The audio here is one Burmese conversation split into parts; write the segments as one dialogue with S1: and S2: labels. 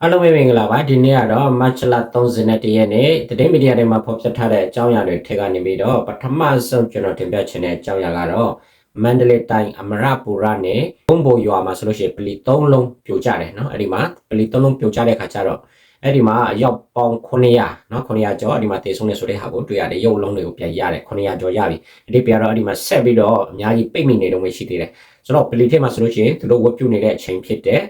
S1: အားလုံးပဲမင်္ဂလာပါဒီနေ့ကတော့မတ်လ31ရက်နေ့တည်င်းမီဒီယာတွေမှာဖော်ပြထားတဲ့အကြောင်းအရာတွေထက်ကနေပြီးတော့ပထမဆုံးကျွန်တော်တင်ပြချင်တဲ့အကြောင်းအရာကတော့မန္တလေးတိုင်းအမရပူရနဲ့ဘုံဘိုရွာမှာဆိုလို့ရှိရင်ပလီ၃လုံးပြိုကျတယ်เนาะအဲ့ဒီမှာပလီ၃လုံးပြိုကျတဲ့ခါကျတော့အဲ့ဒီမှာအယောက်ပေါင်း900เนาะ900ကျော်အဲ့ဒီမှာတည်ဆုံးနေဆိုတဲ့ဟာကိုတွေ့ရတယ်ရုပ်လုံးတွေကိုပြန်ရတယ်900ကျော်ရပြီအဲ့ဒီပြတော့အဲ့ဒီမှာဆက်ပြီးတော့အများကြီးပိတ်မိနေတော့မှရှိသေးတယ်ဆိုတော့ပလီထက်မှာဆိုလို့ရှိရင်သူတို့ဝတ်ပြုနေတဲ့အချိန်ဖြစ်တဲ့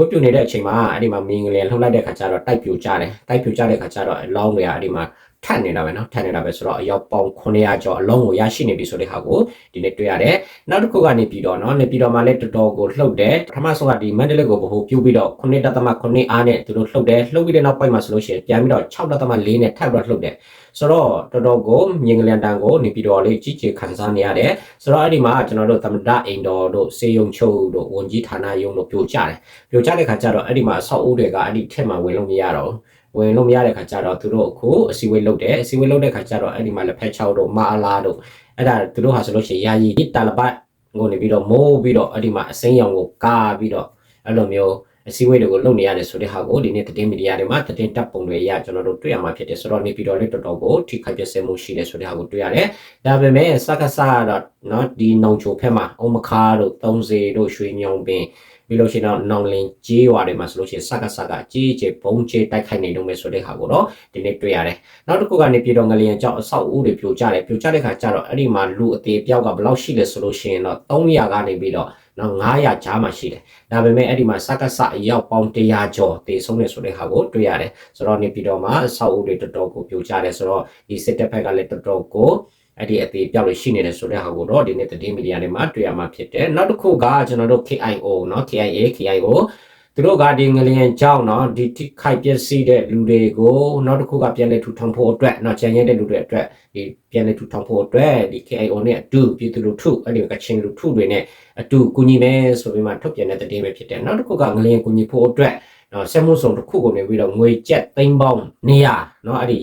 S1: ဝတ်ပြုနေတဲ့အချိန်မှာအဲ့ဒီမှာမင်းကလေးလှုပ်လိုက်တဲ့ခါကျတော့တိုက်ပြိုကျတယ်တိုက်ပြိုကျတဲ့ခါကျတော့အလောင်းတွေကအဲ့ဒီမှာ ထပ်နေတာပဲเนาะထပ်နေတာပဲဆိုတော့အယောက်ပေါင်း900ကျော်အလုံးကိုရရှိနေပြီဆိုတဲ့ဟာကိုဒီနေ့တွေ့ရတယ်နောက်တစ်ခုကနေပြီးတော့เนาะနေပြီးတော့မှလည်းတော်တော်ကိုလှုပ်တယ်ပထမဆုံးကဒီမန္တလေးကိုဘဟုပြုတ်ပြီးတော့9.9အားနဲ့သူတို့လှုပ်တယ်လှုပ်ပြီးတဲ့နောက်ပိုင်းမှာဆိုလို့ရှိရင်ပြန်ပြီးတော့6.4နဲ့ထပ်ပြီးတော့လှုပ်တယ်ဆိုတော့တော်တော်ကိုမြင်ကလန်တန်ကိုနေပြီးတော့လေးကြီးကြီးခံစားနေရတယ်ဆိုတော့အဲ့ဒီမှာကျွန်တော်တို့သမဒအိမ်တော်တို့စေယုံချုပ်တို့ဝန်ကြီးဌာနယုံတို့ပြိုကျတယ်ပြိုကျတဲ့ခါကျတော့အဲ့ဒီမှာအဆောက်အဦတွေကအဲ့ဒီထက်မှဝင်လို့မရတော့ဘူး ဝင်လို့မရတဲ့ခါကျတော့သူတို့အခုအစီဝေးလုပ်တယ်အစီဝေးလုပ်တဲ့ခါကျတော့အဲ့ဒီမှာလက်ဖက်ချောက်တို့မာလာတို့အဲ့ဒါသူတို့ဟာဆိုလို့ရှိရင်ယာယီတာလဘတ်ကိုနေပြီးတော့မိုးပြီးတော့အဲ့ဒီမှာအစိမ်းရောင်ကိုကာပြီးတော့အဲ့လိုမျိုးအစည်းအဝေးတွေကိုလုပ်နေရတယ်ဆိုတဲ့ဟာကိုဒီနေ့သတင်းမီဒီယာတွေမှာသတင်းတပ်ပုံတွေအရကျွန်တော်တို့တွေ့ရမှာဖြစ်တယ်ဆိုတော့နေပြည်တော်လေးတော်တော်ကိုထိခိုက်ပျက်စီးမှုရှိတယ်ဆိုတဲ့ဟာကိုတွေ့ရတယ်။ဒါပေမဲ့စက္ကစကတော့နော်ဒီနောင်ချိုဖက်မှာအုံမခါတို့သုံးစေတို့ရွှေညောင်ပင် ပြီးလို့ရှိရင်တော့နောင်လင်ကြီးရွာတွေမှာဆိုလို့ရှိရင်စက္ကစကကြီးကြီးဘုံကြီးတိုက်ခိုက်နေတော့မယ်ဆိုတဲ့ဟာကိုတော့ဒီနေ့တွေ့ရတယ်နောက်တစ်ခုကနေပြည်တော်ငလျင်ကြောင့်အဆောက်အဦတွေပြိုကျတယ်ပြိုကျတဲ့ခါကျတော့အဲ့ဒီမှာလူအသေးပြောက်ကဘယ်လောက်ရှိလဲဆိုလို့ရှိရင်တော့300ကနေပြီးတော့နော်900ကြားမှာရှိတယ်ဒါပေမဲ့အဲ့ဒီမှာစက္ကစအရောက်ပေါင်း100ကျော်တည်ဆုံးနေဆိုတဲ့ဟာကိုတွေ့ရတယ်ဆိုတော့နေပြည်တော်မှာအဆောက်အဦတွေတော်တော်ကိုပြိုကျတယ်ဆိုတော့ဒီစစ်တပ်ဘက်ကလည်းတော်တော်ကို အဲ့ဒီအသေးပြောက်လို့ရှိနေတယ်ဆိုတဲ့ဟာကိုတော့ဒီနေ့သတင်းမီဒီယာတွေမှာတွေ့ရမှာဖြစ်တယ်နောက်တစ်ခုကကျွန်တော်တို့ KIO เนาะ KIA KIO သူတို့ကဒီငလျင်ကြောင်းเนาะဒီထိခိုက်ပျက်စီးတဲ့လူတွေကိုနောက်တစ်ခုကပြန်လဲထူထောင်ဖို့အတွက်เนาะချန်ရဲတဲ့လူတွေအတွက်ဒီပြန်လဲထူထောင်ဖို့အတွက်ဒီ KIO နဲ့အတူပြည်သူလူထုအဲ့ဒီကချင်လူထုတွေနဲ့အတူကူညီမယ်ဆိုပြီးမှထုတ်ပြန်တဲ့သတင်းပဲဖြစ်တယ်နောက်တစ်ခုကငလျင်ကူညီဖို့အတွက်နော်ဆက်မှုဆောင်တစ်ခုကိုနေပြီးတော့ငွေကျပ်သိန်းပေါင်း200เนาะအဲ့ဒီ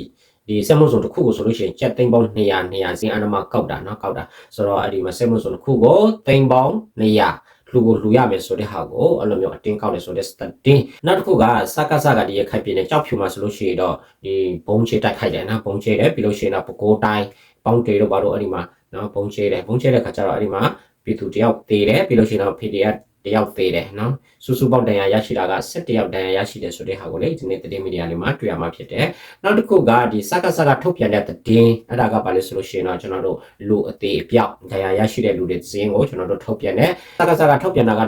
S1: ဒီဆက်မှုစုံတစ်ခုကိုဆိုလို့ရှိရင်ကျပ်သိန်းပေါင်း200 200စင်းအနမကောက်တာเนาะကောက်တာဆိုတော့အဲ့ဒီမှာဆက်မှုစုံတစ်ခုကိုသိန်းပေါင်း200လူကိုလူရမယ်ဆိုတဲ့ဟာကိုအဲ့လိုမျိုးအတင်းကောက်တယ်ဆိုတဲ့ study နောက်တစ်ခုကစကားစကားဒီရခိုင်ပြည်နယ်ကြောက်ဖြူမှာဆိုလို့ရှိရင်တော့ဒီဘုံချေတိုက်ခိုက်တယ်နော်ဘုံချေတယ်ပြီးလို့ရှိရင်တော့ပကိုးတိုင်းပေါင်းတေတို့ဘာလို့အဲ့ဒီမှာနော်ဘုံချေတယ်ဘုံချေတဲ့ခါကျတော့အဲ့ဒီမှာပြည်သူတယောက်တေတယ်ပြီးလို့ရှိရင်တော့ PDF တယောက်သေးတယ်နော်စူးစူးပေါက်တန်ရာရရှိတာက7တယောက်တန်ရာရရှိတယ်ဆိုတဲ့ဟာကိုလေဒီနေ့သတင်းမီဒီယာတွေမှာတွေ့ရမှာဖြစ်တယ်နောက်တစ်ခုကဒီစကားစကားထုတ်ပြန်တဲ့သတင်းအဲ့ဒါကဘာလဲဆိုလို့ရှိရင်တော့ကျွန်တော်တို့လူအသေးအပြောက်တန်ရာရရှိတဲ့လူတွေဇင်းကိုကျွန်တော်တို့ထုတ်ပြန်တယ်စကားစကားထုတ်ပြန်တာက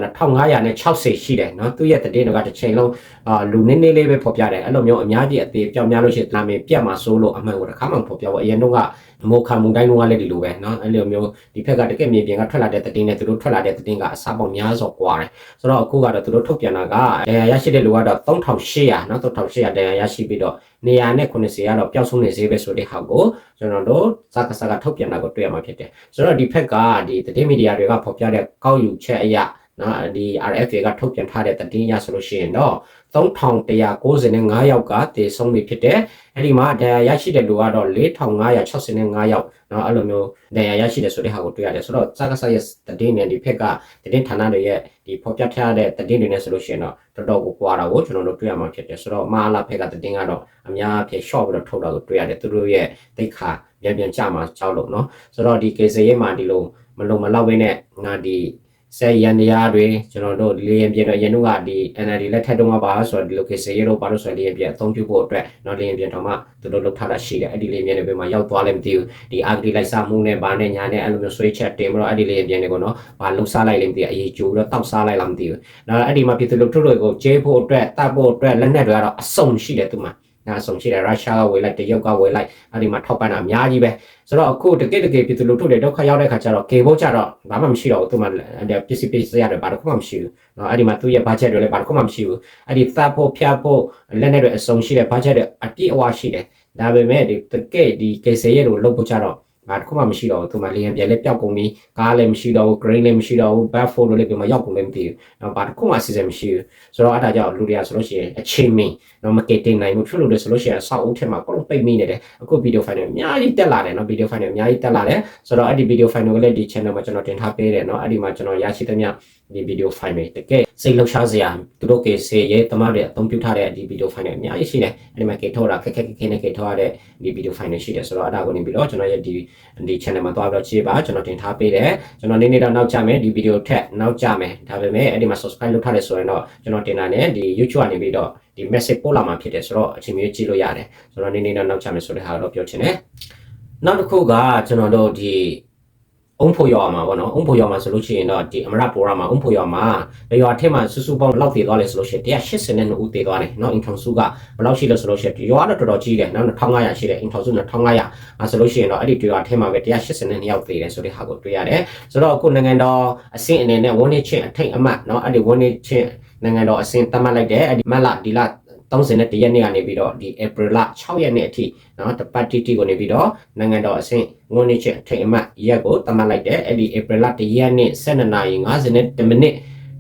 S1: 1560ရှိတယ်နော်သူရဲ့သတင်းတွေကတစ်ချိန်လုံးအာလူနည်းနည်းလေးပဲဖော်ပြတယ်အဲ့လိုမျိုးအများကြီးအသေးအပြောက်များလို့ရှိရင်လာမင်းပြတ်မှာစိုးလို့အမှန်ကိုတစ်ခါမှဖော်ပြဘူးအရင်တော့က မောခံမှုတိုင်းလုံးကလည်းဒီလိုပဲเนาะအဲ့လိုမျိုးဒီဖက်ကတကယ်မြေပြင်ကထွက်လာတဲ့သတင်းနဲ့သူတို့ထွက်လာတဲ့သတင်းကအစားပေါင်းများစွာကွာတယ်ဆိုတော့အခုကတော့သူတို့ထုတ်ပြန်တာကဒဏ်ရာရရှိတဲ့လူကတော့3800เนาะ3800ဒဏ်ရာရရှိပြီးတော့နေရာနဲ့90ကတော့ပျောက်ဆုံးနေစေပဲဆိုတဲ့ဟာကိုကျွန်တော်တို့စကားစကားထုတ်ပြန်တာကိုတွေ့ရမှာဖြစ်တယ်ဆိုတော့ဒီဖက်ကဒီသတင်းမီဒီယာတွေကဖော်ပြတဲ့ကောက်ယူချက်အရာ နော်ဒီ RFA ကထုတ်ပြန်ထားတဲ့သတင်းရဆိုလို့ရှိရင်တော့3195ယောက်ကတည်ဆုံးပြီဖြစ်တယ်အဲ့ဒီမှာဒဏ်ရာရရှိတဲ့လူကတော့4565ယောက်နော်အဲ့လိုမျိုးဒဏ်ရာရရှိတယ်ဆိုတဲ့ဟာကိုတွေ့ရတယ်ဆိုတော့စကားစရဲ့သတင်းနဲ့ဒီဖက်ကသတင်းဌာနတွေရဲ့ဒီဖော်ပြထားတဲ့သတင်းတွေနဲ့ဆိုလို့ရှိရင်တော့တော်တော်ကိုကွာတာကိုကျွန်တော်တို့တွေ့ရမှာဖြစ်တယ်ဆိုတော့မအားလာဖက်ကသတင်းကတော့အများအပြည့် short ပြီးတော့ထုတ်တာကိုတွေ့ရတယ်သူတို့ရဲ့တိတ်ခါပြန်ပြန်ကြမှာကြောက်လို့နော်ဆိုတော့ဒီ case ရဲ့မှာဒီလိုမလုံမလောက်ဘဲနဲ့ငါဒီ ဆက်ရန်တရားတွေကျွန်တော်တို့လေရင်ပြင်တော့ရန်တို့ကဒီ NLD လက်ထက်တုန်းကပါဆိုတော့ဒီ location ရေတော့ပါလို့ဆိုလေရင်ပြင်အသုံးပြုဖို့အတွက်တော့လေရင်ပြင်တော့မှသူတို့လုပ်ထားတာရှိတယ်အဲ့ဒီလေရင်ပြင်တွေဘယ်မှာရောက်သွားလဲမသိဘူးဒီ agri လိုက်စားမှုနဲ့ဗာနဲ့ညာနဲ့အဲ့လိုမျိုးဆွေးချက်တင်ပြီးတော့အဲ့ဒီလေရင်ပြင်တွေကိုနော်ဗာလှုပ်ရှားလိုက်လဲမသိဘူးအရေးကြိုးတော့တောက်စားလိုက်လားမသိဘူးနောက်အဲ့ဒီမှာပြည်သူလူထုတွေကိုကျေးဖို့အတွက်တတ်ဖို့အတွက်လက်နက်တွေကတော့အစုံရှိတယ်သူမှာ ဒါအဆုံးရှိတယ်ရုရှားကဝယ်လိုက်တရုတ်ကဝယ်လိုက်အဲ့ဒီမှာထောက်ပံ့တာအများကြီးပဲဆိုတော့အခုတကယ်တကယ်ပြည်သူလူထုတွေဒုက္ခရောက်တဲ့ခါကျတော့ကေဘုတ်ကြတော့ဘာမှမရှိတော့ဘူးသူမှပစ္စည်းပစ္စည်းရတယ်ဘာတစ်ခုမှမရှိဘူးเนาะအဲ့ဒီမှာသူ့ရဲ့ budget တွေလည်းဘာတစ်ခုမှမရှိဘူးအဲ့ဒီသတ်ဖို့ဖျက်ဖို့လက်နဲ့တွေအစုံရှိတဲ့ budget တွေအပြည့်အဝရှိတယ်ဒါပေမဲ့ဒီတကယ်ဒီကေဆေရဲ့ကိုလုပ်ဖို့ကြတော့ ဘာတစ်ခုမှမရှိတော့ဘူးသူမှလေရင်ပြန်လဲပျောက်ကုန်ပြီကားလည်းမရှိတော့ဘူး green လည်းမရှိတော့ဘူး back photo လည်းပြန်မရောက်ကုန်လည်းမသိဘူး။နော်ဘာတစ်ခုမှအစီအစဉ်မရှိဘူး။ဆိုတော့အဲ့ဒါကြောင့်လူတွေကဆိုလို့ရှိရင်အချိန်မင်းနော် marketing နိုင်မှုဖြစ်လို့လည်းဆိုလို့ရှိရင်အဆောက်အဦထက်မှာကတော့ပိတ်မိနေတယ်။အခု video file တွေအများကြီးတက်လာတယ်နော် video file တွေအများကြီးတက်လာတယ်။ဆိုတော့အဲ့ဒီ video file တွေကလည်းဒီ channel မှာကျွန်တော်တင်ထားပေးတယ်နော်။အဲ့ဒီမှာကျွန်တော်ရရှိသမျှဒီ video file တွေတကယ် စိတ်လှုပ်ရှားစရာသူတို့ကေစေရဲတမတွေအသုံးပြုထားတဲ့ဒီဗီဒီယိုဖိုင်တွေအများကြီးရှိတယ်အဲ့ဒီမှာကေထောတာခက်ခက်ခက်ခက်နဲ့ကေထောရတဲ့ဒီဗီဒီယိုဖိုင်တွေရှိတယ်ဆိုတော့အဲ့ဒါကိုနေပြီးတော့ကျွန်တော်ရဲ့ဒီဒီ channel မှာသွားပြီးတော့ကြည့်ပါကျွန်တော်တင်ထားပေးတယ်ကျွန်တော်နေ့နေ့တော့နောက်ကြမယ်ဒီဗီဒီယိုထက်နောက်ကြမယ်ဒါပေမဲ့အဲ့ဒီမှာ subscribe လုပ်ထားတယ်ဆိုရင်တော့ကျွန်တော်တင်တာနဲ့ဒီ YouTube ကနေပြီးတော့ဒီ message ပို့လာမှာဖြစ်တယ်ဆိုတော့အချိန်မျိုးကြည့်လို့ရတယ်ဆိုတော့နေ့နေ့တော့နောက်ကြမယ်ဆိုတဲ့ဟာတော့ပြောချင်တယ်နောက်တစ်ခုကကျွန်တော်တို့ဒီ အုံဖို့ရွာမှာပေါ့နော်အုံဖို့ရွာမှာဆိုလို့ရှိရင်တော့ဒီအမရပိုရာမှာအုံဖို့ရွာမှာရွာထဲမှာစုစုပေါင်းလောက်တည်သွားလဲဆိုလို့ရှိရင်182ဦးတည်သွားတယ်နော်အင်ထုံစုကဘယ်လောက်ရှိလဲဆိုလို့ရှိရင်ရွာတော့တော်တော်ကြီးတယ်နော်1500ရှိတယ်အင်ထုံစု1500အဲဆိုလို့ရှိရင်တော့အဲ့ဒီရွာထဲမှာပဲ182ယောက်တည်တယ်ဆိုတဲ့ဟာကိုတွေ့ရတယ်ဆိုတော့အခုနိုင်ငံတော်အဆင့်အနေနဲ့ဝန်နေချင်းအထိတ်အမှတ်နော်အဲ့ဒီဝန်နေချင်းနိုင်ငံတော်အဆင့်တတ်မှတ်လိုက်တယ်အဲ့ဒီမတ်လဒီလ 31ရက်နေ့ကနေပြီးတော့ဒီ April လ6ရက်နေ့အထိနော်တပတ်တိတိကိုနေပြီးတော့နိုင်ငံတော်အဆင့်ငွေနေ့ချက်ထိတ်အမှတ်ရက်ကိုတတ်မှတ်လိုက်တယ်အဲ့ဒီ April လ1ရက်နေ့12နာရီ52မိနစ်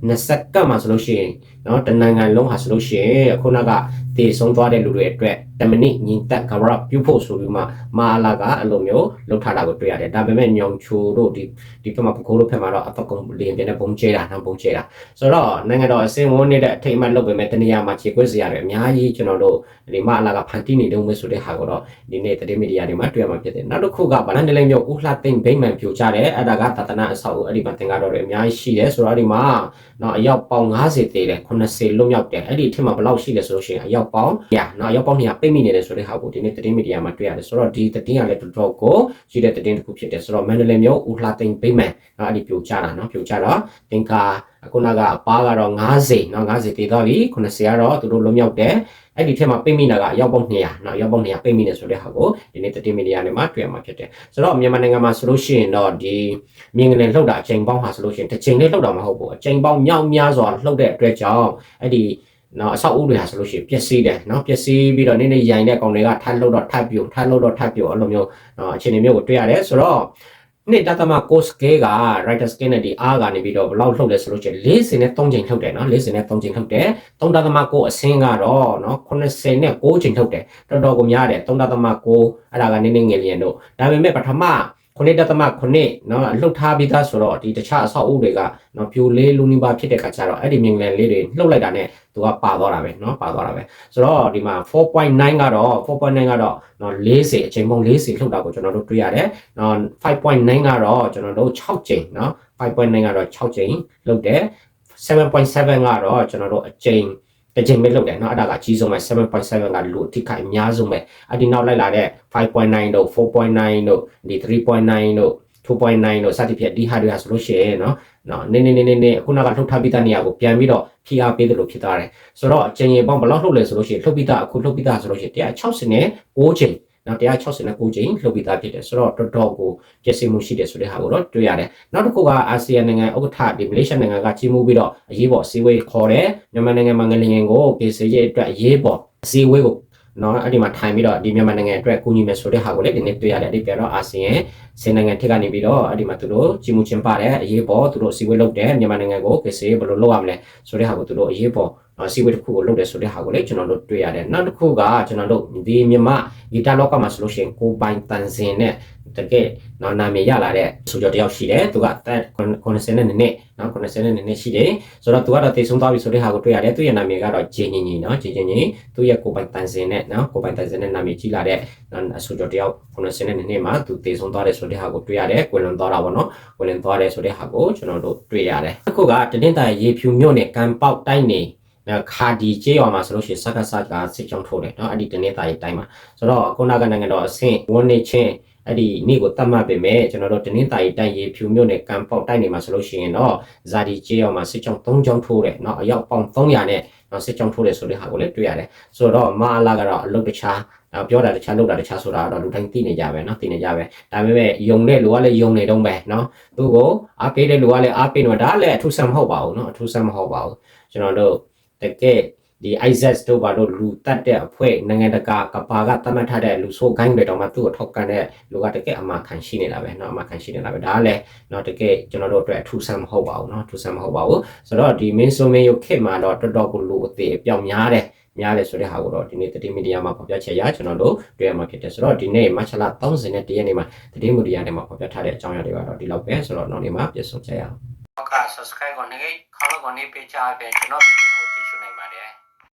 S1: 20ကပ်မှာဆိုလို့ရှိရင်နော်တနိုင်ငံလုံးဟာဆိုလို့ရှိရင်ခုနက တည်ဆုံးသွားတဲ့လူတွေအတွက်တမနစ်ညီတက်ကရပြုဖို့ဆိုပြီးမှမာလာကအလိုမျိုးလှုပ်ထားတာကိုတွေ့ရတယ်ဒါပေမဲ့ညောင်ချိုတို့ဒီဒီကမှာပကိုးလို့ဖက်မှာတော့အပကုံလင်းပြတဲ့ပုံချဲတာနောက်ပုံချဲတာဆိုတော့နိုင်ငံတော်အစင်းဝန်းနေတဲ့အထိတ်အမှတ်လုပ်ပေမဲ့တနေရာမှာခြေခွဲစရာတွေအများကြီးကျွန်တော်တို့ဒီမာလာကဖန်တီးနေတုံးပဲဆိုတဲ့ဟာကိုတော့ဒီနေ့တတိမီဒီယာတွေမှာတွေ့ရမှာဖြစ်တယ်နောက်တစ်ခုကဗလန်ဒလိမျိုးဦးလှသိမ့်ဗိမ့်မှန်ပြိုချတယ်အဲ့ဒါကတတနာအဆောက်အဦအဲ့ဒီမှာသင်္ကားတော်တွေအများကြီးရှိတယ်ဆိုတော့ဒီမှာနော်အယောက်ပေါင်း90တည်တယ်80လွတ်မြောက်တယ်အဲ့ဒီအထက်မှာဘယ်လောက်ရှိလဲဆိုလို့ရှိရင်အယောက်ပေါင်း100နော်အယောက်ပေါင်း100ပိတ်မိနေတယ်ဆိုတဲ့ဟာကိုဒီနေ့သတင်းမီဒီယာမှာတွေ့ရတယ်ဆိုတော့ဒီသတင်းကလည်းတော်တော်ကိုရှိတဲ့သတင်းတစ်ခုဖြစ်တယ်ဆိုတော့မန္တလေးမြို့ဦးလှသိန်းဗိမ့်မှန်နော်အဲ့ဒီပြိုကျတာနော်ပြိုကျတော့သင်္ကာခုနကအပားကတော့90နော်90တည်သွားပြီ90ကတော့သူတို့လွတ်မြောက်တယ်အဲ့ဒီထက်မှာပိတ်မိတာကအယောက်ပေါင်း200နော်ရောက်ပေါင်း200ပိတ်မိနေဆိုတဲ့ဟာကိုဒီနေ့သတင်းမီဒီယာတွေမှာတွေ့ရမှာဖြစ်တယ်ဆိုတော့မြန်မာနိုင်ငံမှာဆိုလို့ရှိရင်တော့ဒီမြင်းကလေးလှုပ်တာအချိန်ပေါင်းဟာဆိုလို့ရှိရင်တစ်ချိန်လေးလှုပ်တာမဟုတ်ဘူးအချိန်ပေါင်းမြောက်များစွာလှုပ်တဲ့အတွက်ကြောင့်အဲ့ဒီ နော်အဆောက်အဦတွေဟာဆိုလို့ရှိရင်ပျက်စီးတယ်နော်ပျက်စီးပြီးတော့နည်းနည်းရိုင်တဲ့ကောင်တွေကထပ်လှုပ်တော့ထပ်ပြိုထပ်လှုပ်တော့ထပ်ပြိုအဲ့လိုမျိုးနော်အခြေအနေမျိုးကိုတွေ့ရတယ်ဆိုတော့နှစ်တသမကို scale က writer scale နဲ့ဒီ R ကနေပြီးတော့ဘယ်လောက်လှုပ်လဲဆိုလို့ရှိရင်40နဲ့3ချိန်လှုပ်တယ်နော်40နဲ့3ချိန်လှုပ်တယ်3တသမကိုအစင်းကတော့နော်80နဲ့6ချိန်လှုပ်တယ်တော်တော်ကိုများတယ်3တသမကိုအဲ့ဒါကနည်းနည်းငယ်လျင်တို့ဒါပေမဲ့ပထမ ခုနှစ်တသမခုနှစ်เนาะလှုပ်ထားပြီးသားဆိုတော့ဒီတခြားအဆောက်အဦတွေကเนาะပြိုလေးလူနီးပါဖြစ်တဲ့ခါကျတော့အဲ့ဒီမြင်လန်လေးတွေလှုပ်လိုက်တာနဲ့သူကပါသွားတာပဲเนาะပါသွားတာပဲဆိုတော့ဒီမှာ4.9ကတော့4.9ကတော့เนาะ40အချိန်ပေါင်း40လှုပ်တာကိုကျွန်တော်တို့တွေ့ရတယ်เนาะ5.9ကတော့ကျွန်တော်တို့6ချိန်เนาะ5.9ကတော့6ချိန်လှုပ်တယ်7.7ကတော့ကျွန်တော်တို့အချိန် တစ်ချိန်ပဲလုပ်တယ်เนาะအဲ့ဒါကအကြီးဆုံးပဲ7.7ကလူအထိခိုက်အများဆုံးပဲအဲ့ဒီနောက်လိုက်လာတဲ့5.9တို့4.9တို့ဒီ3.9တို့2.9တို့စသဖြင့်ဒီဟာတွေဟာဆိုလို့ရှိရင်เนาะနော်နင်းနင်းနင်းနင်းခုနကလှုပ်ထားပြီးသားနေရာကိုပြန်ပြီးတော့ဖိအားပေးတယ်လို့ဖြစ်သွားတယ်ဆိုတော့အချိန်ရေပေါင်းဘယ်လောက်လှုပ်လဲဆိုလို့ရှိရင်လှုပ်ပြီးသားအခုလှုပ်ပြီးသားဆိုလို့ရှိရင်160နဲ့6ချိန် နော်169ချိန်လှုပ်ပြီးသားဖြစ်တယ်ဆိုတော့တော်တော်ကိုပြည့်စုံမှုရှိတယ်ဆိုတဲ့ဟာကိုတော့တွေ့ရတယ်နောက်တစ်ခုကအာဆီယံနိုင်ငံဥက္ကဋ္ဌဒီမလေးရှားနိုင်ငံကကြီးမှုပြီးတော့အရေးပေါ်စီဝေးခေါ်တယ်မြန်မာနိုင်ငံမှာငလျင်ကိုကေစီရဲ့အတွက်အရေးပေါ်စီဝေးကိုနော်အဲ့ဒီမှာထိုင်ပြီးတော့ဒီမြန်မာနိုင်ငံအတွက်ကူညီမယ်ဆိုတဲ့ဟာကိုလည်းဒီနေ့တွေ့ရတယ်ဒီပြတော့အာဆီယံစင်နိုင်ငံထက်ကနေပြီးတော့အဲ့ဒီမှာသူတို့ကြီးမှုချင်းပါတယ်အရေးပေါ်သူတို့စီဝေးလုပ်တယ်မြန်မာနိုင်ငံကိုကေစီဘယ်လိုလုပ်ရမလဲဆိုတဲ့ဟာကိုသူတို့အရေးပေါ် စီဝေးတစ်ခုကိုလုပ်တယ်ဆိုတဲ့ဟာကိုလည်းကျွန်တော်တို့တွေ့ရတယ်နောက်တစ်ခုကကျွန်တော်တို့ဒီမြန်မာဂီတလောကမှာဆိုလို့ရှိရင်ကိုပိုင်တန်စင်နဲ့တကယ်နော်နာမည်ရလာတဲ့ဆိုကြတယောက်ရှိတယ်သူကတက်90နဲ့နည်းနည်းနော်90နဲ့နည်းနည်းရှိတယ်ဆိုတော့သူကတော့တည်ဆုံးသွားပြီဆိုတဲ့ဟာကိုတွေ့ရတယ်သူရဲ့နာမည်ကတော့ဂျင်းညင်ညင်နော်ဂျင်းညင်ညင်သူရဲ့ကိုပိုင်တန်စင်နဲ့နော်ကိုပိုင်တန်စင်နဲ့နာမည်ကြီးလာတဲ့နော်ဆိုကြတယောက်90နဲ့နည်းနည်းမှာသူတည်ဆုံးသွားတယ်ဆိုတဲ့ဟာကိုတွေ့ရတယ်ကွယ်လွန်သွားတာပေါ့နော်ကွယ်လွန်သွားတယ်ဆိုတဲ့ဟာကိုကျွန်တော်တို့တွေ့ရတယ်အခုကတနင်္သာရေဖြူမြို့နယ်ကံပေါက်တိုင်းနေ ခါဒီကျေးရွာမှာဆိုလို့ရှိရင်စက္ကစကစစ်ကြောင်းထိုးတယ်เนาะအဲ့ဒီတနေ့သားရေးတိုင်းမှာဆိုတော့ခုနကနိုင်ငံတော်အဆင့်ဝန်နေချင်းအဲ့ဒီနေ့ကိုတတ်မှတ်ပေမဲ့ကျွန်တော်တို့တနင်္သာရီတိုင်းရေဖြူမြို့နယ်ကံပေါက်တိုင်းနေမှာဆိုလို့ရှိရင်တော့ဇာဒီကျေးရွာမှာစစ်ကြောင်း၃ကြောင်းထိုးတယ်เนาะအယောက်ပေါင်း300နဲ့နော်စစ်ကြောင်းထိုးတယ်ဆိုတဲ့ဟာကိုလည်းတွေ့ရတယ်ဆိုတော့မအလာကတော့အလုတ်တခြားပြောတာတခြားလုပ်တာတခြားဆိုတာတော့လူတိုင်းသိနေကြပဲเนาะသိနေကြပဲဒါပေမဲ့ယုံတဲ့လူကလည်းယုံနေတော့ပဲเนาะသူ့ကိုအားပေးတဲ့လူကလည်းအားပေးတော့ဒါလည်းအထူးဆန်းမဟုတ်ပါဘူးเนาะအထူးဆန်းမဟုတ်ပါဘူးကျွန်တော်တို့ တကယ်ဒီ ISIS တို့ဘာလို့လူတတ်တဲ့အဖွဲ့နိုင်ငံတကာကဘာကတတ်မှတ်ထားတဲ့လူဆိုးဂိုင်းတွေတော့မှသူ့ကိုထောက်ကန်တဲ့လူကတကယ်အမှခံရှိနေတာပဲเนาะအမှခံရှိနေတာပဲဒါကလည်းเนาะတကယ်ကျွန်တော်တို့အတွက်အထူးဆန်းမဟုတ်ပါဘူးเนาะအထူးဆန်းမဟုတ်ပါဘူးဆိုတော့ဒီ main so main ရုပ်ခေတ်မှာတော့တော်တော်ကိုလူအသေးအပြောင်များတယ်များတယ်ဆိုတဲ့ဟာကိုတော့ဒီနေ့သတင်းမီဒီယာမှာဖော်ပြချက်ရကျွန်တော်တို့တွေ့ရမှာဖြစ်တယ်ဆိုတော့ဒီနေ့မတ်လ30နဲ့တရက်နေ့မှာသတင်းမီဒီယာထဲမှာဖော်ပြထားတဲ့အကြောင်းအရာတွေကတော့ဒီလောက်ပဲဆိုတော့နောက်နေ့မှာပြန်ဆုံကြရအောင် ဟုတ်ကဲ့ subscribe ကိုနေခေါင်းလုံးကိုနေပေးချအပြင်ကျွန်တော်ဗီဒီယို